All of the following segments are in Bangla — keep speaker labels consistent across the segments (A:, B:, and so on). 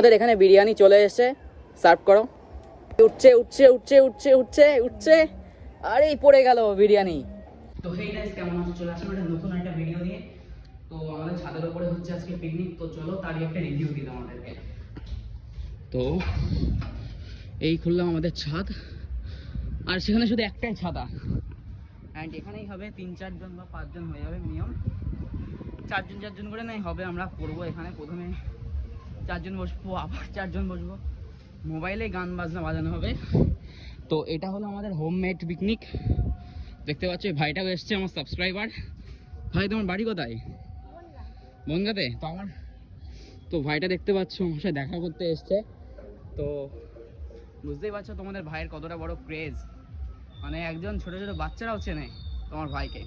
A: আমাদের এখানে বিরিয়ানি চলে এসে সার্ভ করো। উঠছে উঠছে উঠছে উঠছে উঠছে উঠছে। আরে পড়ে গেল বিরিয়ানি। তো হেই গাইস কেমন আছো? চলে আসলাম একটা নতুন একটা ভিডিও নিয়ে। তো আমাদের ছাদের উপরে হচ্ছে আজকে পিকনিক তো চলো, তারই একটা রিভিউ দিই আমাদেরকে তো এই খুললাম আমাদের ছাদ। আর সেখানে শুধু একটাই ছাতা অ্যান্ড এখানেই হবে তিন, চারজন বা পাঁচজন হয়ে যাবে মিনিমাম চারজন চারজন করে নাই, হবে আমরা করব এখানে প্রথমে। চারজন বসবো, আবার চারজন বসবো। মোবাইলে গান বাজনা বাজানো হবে। তো এটা হলো আমাদের হোম মেড পিকনিক দেখতে পাচ্ছ ভাইটাও এসছে আমার সাবস্ক্রাইবার ভাই, তোমার বাড়ি কোথায়? বনগাতে? তো আমার, তো ভাইটা দেখতে পাচ্ছ, আমার সাথে দেখা করতে এসছে। তো বুঝতেই পারছ তোমাদের ভাইয়ের কতটা বড় ক্রেজ মানে একজন ছোট ছোট বাচ্চারাও চেনে তোমার ভাইকে।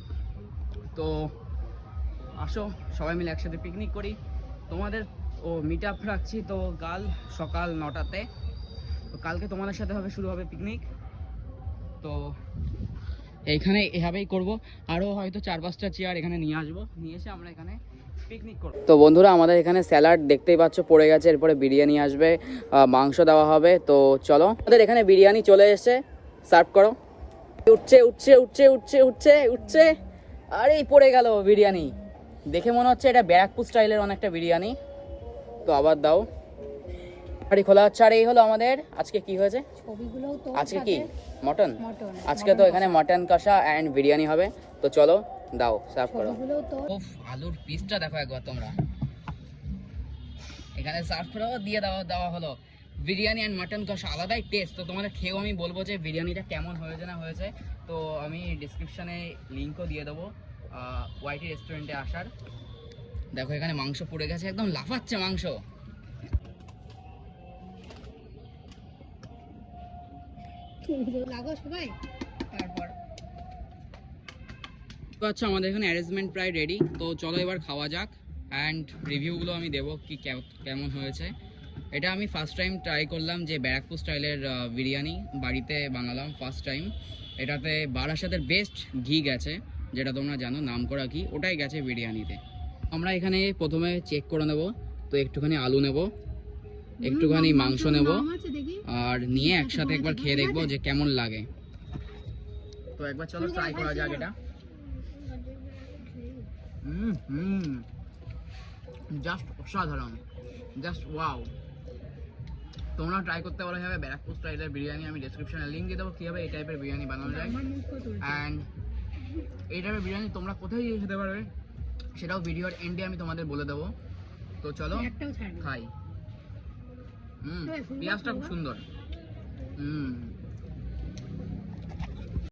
A: তো আসো, সবাই মিলে একসাথে পিকনিক করি। তোমাদের ও মিট আপ রাখছি তো কাল সকাল নটাতে। তো কালকে তোমাদের সাথে হবে, শুরু হবে পিকনিক তো এইখানে এভাবেই করব। আরও হয়তো চার পাঁচটা চেয়ার এখানে নিয়ে আসব। নিয়ে এসে আমরা এখানে পিকনিক তো বন্ধুরা, আমাদের এখানে স্যালাড দেখতেই পাচ্ছ, পড়ে গেছে। এরপরে বিরিয়ানি আসবে মাংস দেওয়া হবে। তো চলো, আমাদের এখানে বিরিয়ানি চলে এসেছে। সার্ভ করো। উঠছে উঠছে উঠছে উঠছে উঠছে উঠছে। আরে পড়ে গেল বিরিয়ানি। দেখে মনে হচ্ছে এটা ব্যারাকপুর স্টাইলের অনেকটা বিরিয়ানি। তো আবার দাও। বাড়ি খোলা হচ্ছে। আর এই হলো আমাদের। আজকে কি হয়েছে?
B: তো
A: আজকে কি? মটন?
B: মটন
A: আজকে তো এখানে মটন কষা অ্যান্ড বিরিয়ানি হবে। তো চলো দাও সার্ভ করো। উফ আলুর পিসটা দেখো একবার তোমরা। এখানে সার্ভ করো দিয়ে দেওয়া দেওয়া হলো। বিরিয়ানি অ্যান্ড মাটন কষা আলাদাই টেস্ট তো তোমাদের খেয়েও আমি বলব যে বিরিয়ানিটা কেমন হয়েছে না হয়েছে। তো আমি ডিসক্রিপশনে লিঙ্কও দিয়ে দেবো ওয়াইটি রেস্টুরেন্টে আসার। দেখো এখানে মাংস পড়ে গেছে একদম লাফাচ্ছে মাংস।
B: লাগো সবাই? তারপর।
A: আচ্ছা আমাদের এখানে অ্যারেঞ্জমেন্ট প্রায় রেডি তো চলো এবার খাওয়া যাক অ্যান্ড রিভিউগুলো আমি দেবো কি কে- কেমন হয়েছে। এটা আমি ফার্স্ট টাইম ট্রাই করলাম যে ব্যারাকপুর স্টাইলের বিরিয়ানি। বাড়িতে বানালাম ফার্স্ট টাইম এটাতে বারাসাতের বেস্ট ঘি গেছে যেটা তোমরা জানো নাম করা ঘি। ওটাই গেছে বিরিয়ানিতে। আমরা এখানে প্রথমে চেক করে নেব তো একটুখানি আলু নেব একটুখানি মাংস নেব আর নিয়ে একসাথে একবার খেয়ে দেখব যে কেমন লাগে। তো একবার চলো ট্রাই করা যাক এটা। হুম হুম। জাস্ট অসাধারণ। জাস্ট ওয়াও তোমরা ট্রাই করতে পারো হবে ব্যারাকপুর স্টাইলের বিরিয়ানি আমি ডেসক্রিপশনে লিঙ্ক দিয়ে দেবো কীভাবে এই টাইপের বিরিয়ানি বানানো যায়। অ্যান্ড এই টাইপের বিরিয়ানি তোমরা কোথায় গিয়ে খেতে পারবে? সেটাও ভিডিওর এন্ডে আমি তোমাদের বলে দেবো। তো চলো খাই। হুম পেঁয়াজটা
B: খুব
A: সুন্দর। হুম।